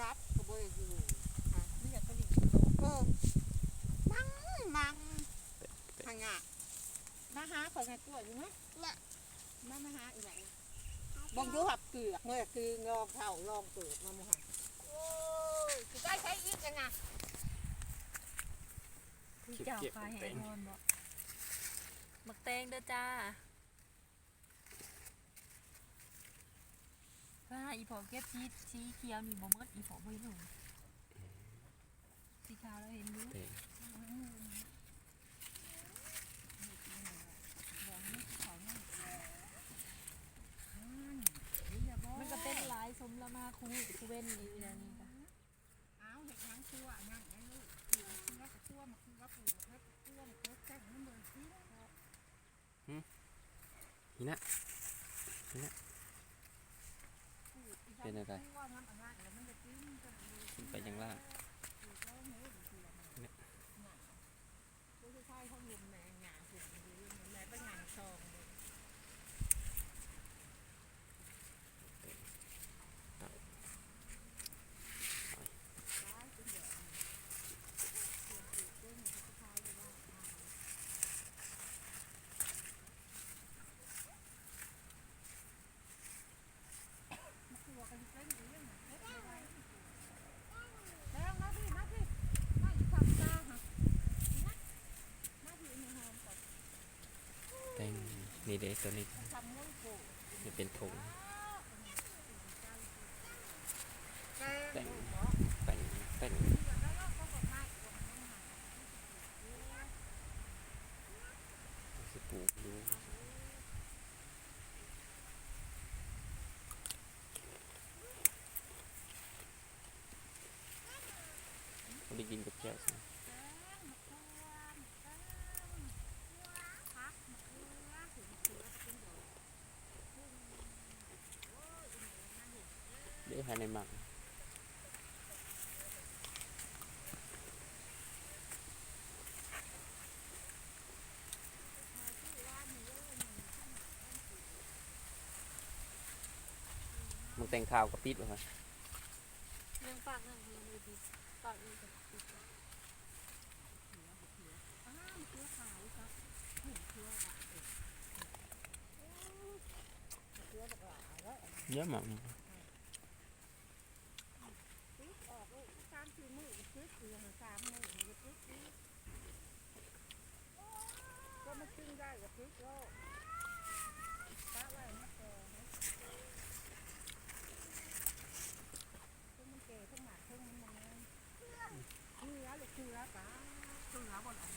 จับก็บ่ได้อยู่อะไม่อยากไปหลิงโลเออมังมังทางอะมาหาขอยไงกล้วยอยู่ไหมน่ะมามาหาอีไหนบ่งดูหับเกลือกเมื่อคืององเท่าลองเกิดมาหมู่หันโอ้ยสิได้ใช้อีกจังอะคือเจ้าคายแหงนอนบ่มักแตงเด้อจ้า ถ้าอีผอเก็บชีสีเขียวนี่บ่หมดอีผอบ่เห็นหนูสีขาวแล้วเห็นอยู่เต็งมันก็เป็นหลายสมละมาคูคูเว้นอยู่อย่างนี้ค่ะเอาเห็ดหยังตัวอันนั่นไงลูกเกลือเกลือกับตัวมาคือว่าปลูกแล้วตัวมันเกิดแจ้งมันเบิ่งสินี่นะเป็นอะไรว่ามันอันนั้ เป็นอะไรขึ้นไปยังล่างเนี่ยก็คือใช่เขาลุมแมงงานสุดอยู่แม่ไปงานซองเลย แล้วมาพี่มาพี่มาอีกฝั่งตาค่ะนะมาพี่ในหอมก่อน เต็งนี่ เด็กตัวนี้ทำมุ้งโผล่เป็นถุงแกงแต่งแต่งสิปลูกดูได้กินกับแก้วสิ ได้ภายในหมักมึงแต่งข่าวกับปิดวะครับเรื่องปากนั่นคือมือดีปากอีกกับอีกเยอะมาก ปิดออกลูกสามสี่มือปิดเกลือสามมือปิดปิด ก็มาขึ้นได้กับปิกโลกตาไว้มาแก่นะทั้งมันแก่ทั้งหมากทั้งมันมันเกลือหรือเกลือปะเกลือบนออก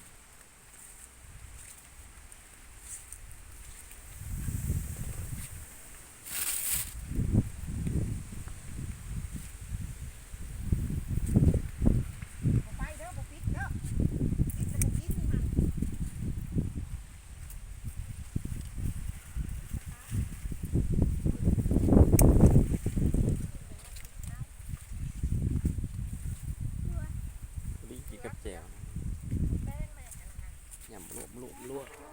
บ่ไปเด้อบ่ปิดเด้อปิดแต่บ่กินนี่มัน ดีกินกับแจ่ว แป้งแม่กัน นะคะยำลวกลวกล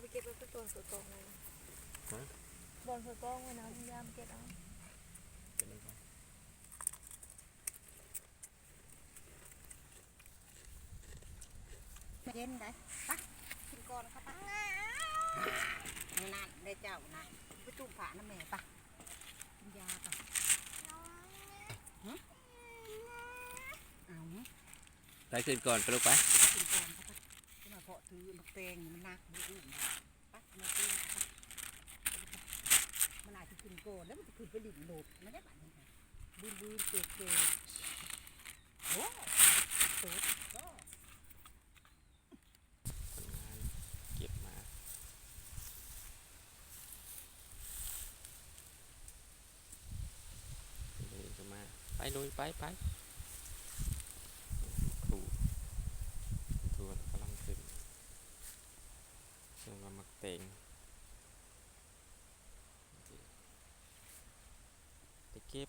ไปเก็บแล้วก็ตัวสุดตรงเลยฮะบอลสุดกล้องเลยนะพี่ยามเก็บเอาเย็นได้ปะกินก่อนครับปะนี่นั่นได้เจ้านะไปจุ่มผ่าน้ำแม่ปะกินยาปะเอาได้กินก่อนไปลูกไปกิ นมาเพาะถือมักแตงมันหนักมันอุ้มไปมาซื้อไปมันอาจจะขึ้นโกนแล้วมันจะขึ้นไปดิ่งโหลดมันได้บัตรนี่ค่ะบืนบืนเกลือเกลือโอ้สุดก็คนงานเก็บมาเดินก็มาไปลุยไปไป thing. Okay. They keep